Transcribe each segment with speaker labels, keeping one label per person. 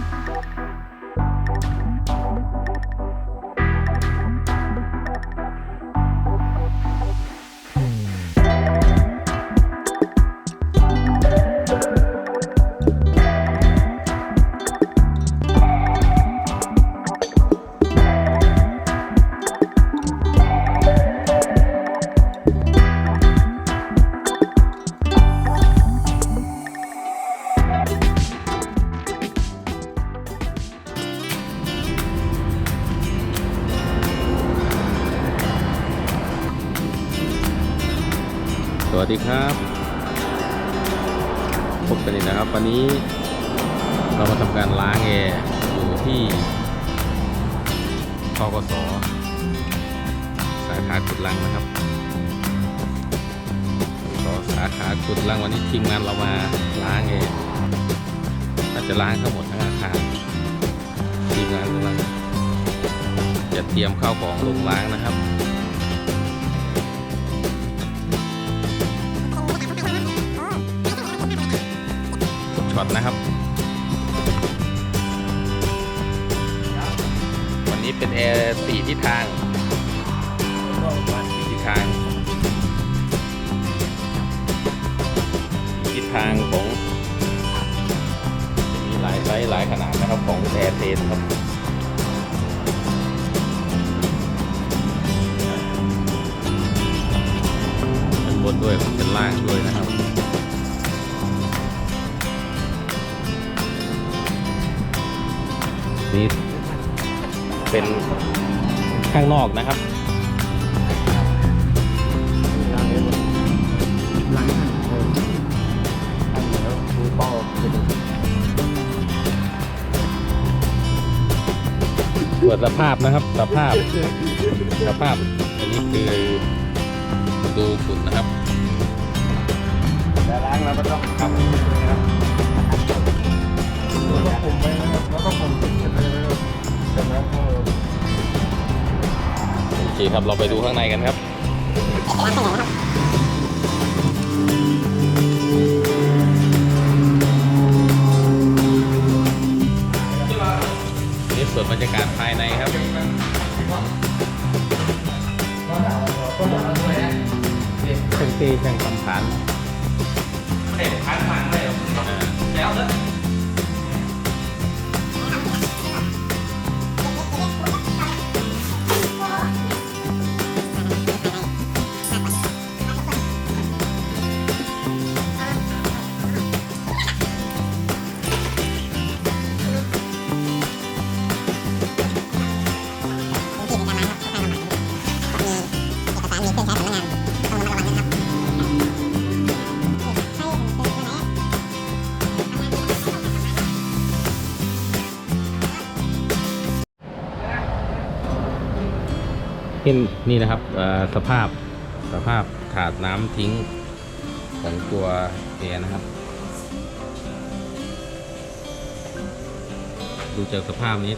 Speaker 1: Thank you. วัสดีครับพบกันอีกนะครับ วันนี้เรามาทำการล้างแอร์อยู่ที่ทกสสาขากุดลังนะครับสสาขากุดลังวันนี้ทีมงานเรามาล้างแอร์อาจจะล้างทั้งหมดทั้งอาคารทีมงานกำลังจะเตรียมข้าวของลงล้างนะครับ กช็อตนะครับ วันนี้เป็นแอร์สี่ทิศทางสี่ทิศทางทิศทางของจะมีหลายไซส์หลายขนาดนะครับของแอร์เทนครับเป็นบนด้วยเป็นล่างด้วยนะครับ เป็นข้างนอกนะครับ
Speaker 2: ล้างให้หมดล้างให้เออล้าคูป้าไปดู
Speaker 1: ตรวจสภาพนะครับสภาพสภาพอันนี้คือดูฝุ่นนะครับ
Speaker 2: แต่ล้างแล้วก็ต้องทำนะครับ คครับเรา
Speaker 1: ไปดูข้างในกันครับนี่ส่วนบรรยากาศภายในครับเครื่องตีเครื่องทำฐานอ่านี่ นี่นะครับสภาพสภาพถาดน้ำทิ้งของตัวแอร์นะครับ ดูจากสภาพนี้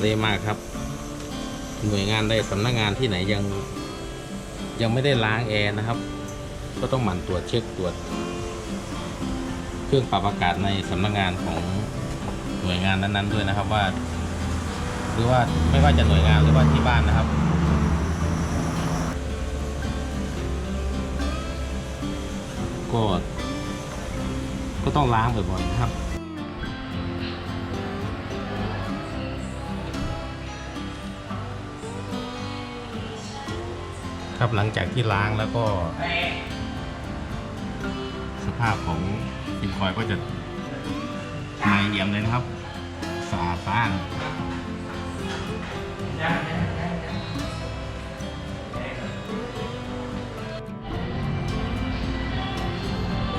Speaker 1: เละมากครับ หน่วยงานใดสำนักงานที่ไหนยังยังไม่ได้ล้างแอร์นะครับ ก็ต้องหมั่นตรวจเช็คตรวจ เครื่องปรับอากาศในสำนักงานของหน่วยงานนั้นๆด้วยนะครับว่า หรือว่าไม่ว่าจะหน่วยงานหรือว่าที่บ้าน ต้องล้างบ่อยๆนะครับ ครับหลังจากที่ล้างแล้วก็ สภาพของฟินคอยก็จะใหม่เอี่ยมเลยนะครับสะอาดสะอ้าน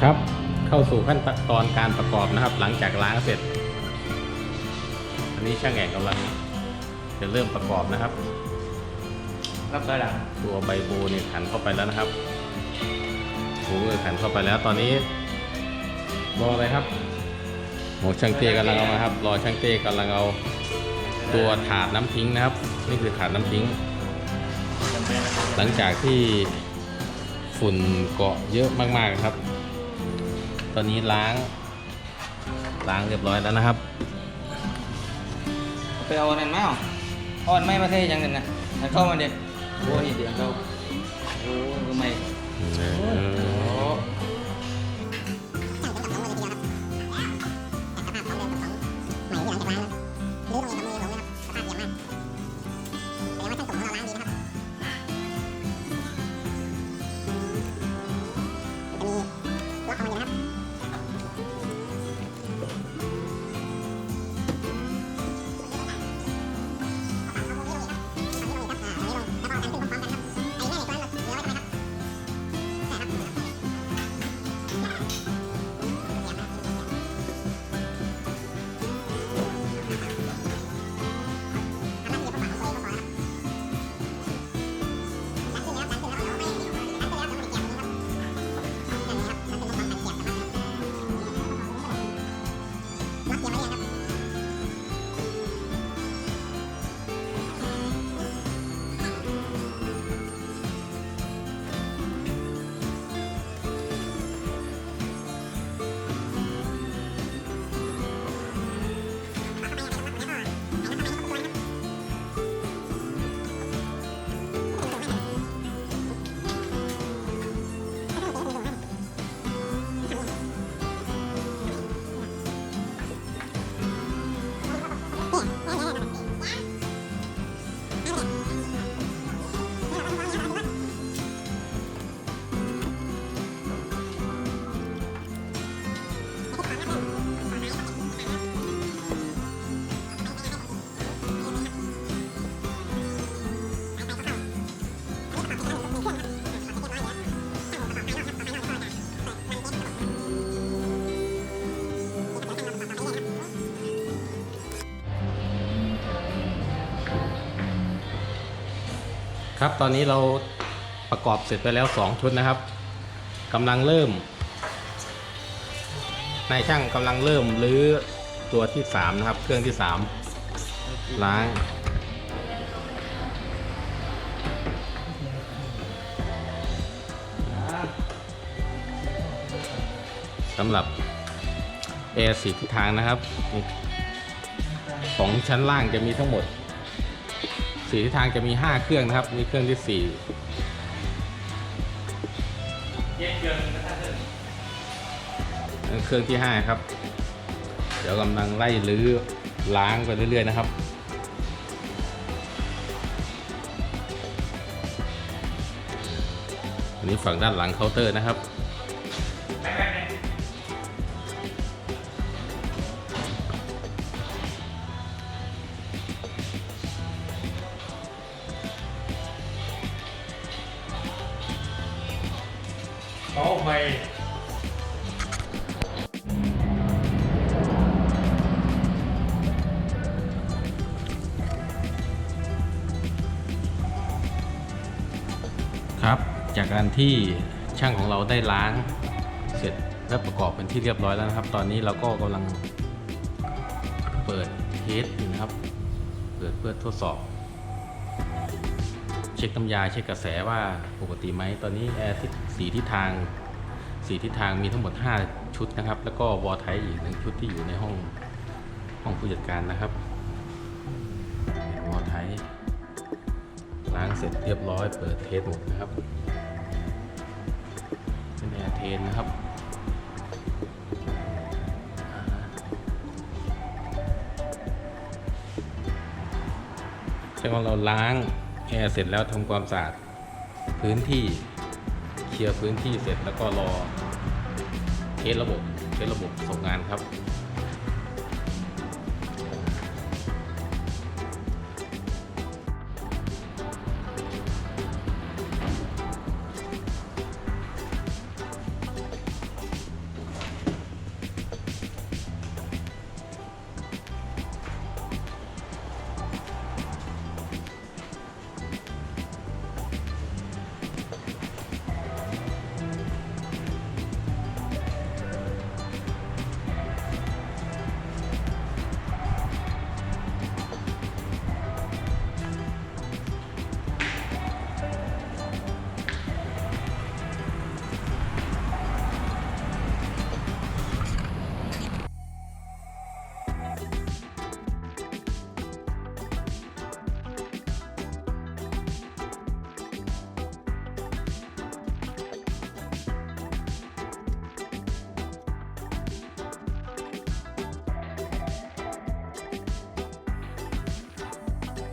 Speaker 1: ครับ เข้าสู่ขั้นตอนการประกอบนะครับ หลังจากล้างเสร็จ อันนี้ช่างแอกกำลังจะเริ่มประกอบนะครับ
Speaker 2: รับได้แล้ว
Speaker 1: ตัวใบโบเนี่ยขันเข้าไปแล้วนะครับหูมือขันเข้าไปแล้วตอนนี้รออะไรครับโหช่างเต้กำลังเอามาครับ รอช่างเต้กำลังเอาตัวถาดน้ำทิ้งนะครับ นี่คือถาดน้ำทิ้ง หลังจากที่ฝุ่นเกาะเยอะมากๆครับ ตอนนี้ล้าง ล้างเรียบร้อยแล้วนะครับ
Speaker 2: ไปเอาอันนั้นมาเอาเอาอันไม่มาเทยังกันนะอันเข้ามาเด็ดโอ้นี่เดี๋ยวเข้า
Speaker 1: ครับตอนนี้เราประกอบเสร็จไปแล้ว 2 ชุดนะครับกำลังเริ่มนายช่างกำลังเริ่มรื้อตัวที่ 3 นะครับ เครื่องที่ 3 ล้าง สำหรับแอร์สีทิศทางนะครับ ของชั้นล่างจะมีทั้งหมด สีทิศทางจะมี 5 เครื่องนะครับ มีเครื่องที่4เครื่องที่ 5 ครับ เดี๋ยวกำลังไล่รื้อล้างไปเรื่อย ๆ นะครับอันนี้ฝั่งด้านหลังเคาน์เตอร์นะครับ
Speaker 3: ไป
Speaker 1: ครับ จากการที่ช่างของเราได้ล้างเสร็จและประกอบเป็นที่เรียบร้อยแล้วนะครับ ตอนนี้เราก็กำลังเปิดเทสอยู่นะครับ เปิดเพื่อทดสอบ เช็คน้ำยาเช็คกระแสว่าปกติไหม ตอนนี้แอร์ทิศสีทิศทาง สีทิศทางมีทั้งหมด 5 ชุดนะครับ แล้วก็วอลไทอีกหนึ่งชุดที่อยู่ในห้องห้องผู้จัดการนะครับวอลไทล้างเสร็จเรียบร้อยเปิดเทสหมดนะครับเป็นแอร์เทนนะครับอ่าช่าเราล้างแอร์เสร็จแล้วทำความสะอาดพื้นที่ เคลียร์พื้นที่เสร็จแล้วก็รอเทสระบบเทสระบบส่งงานครับ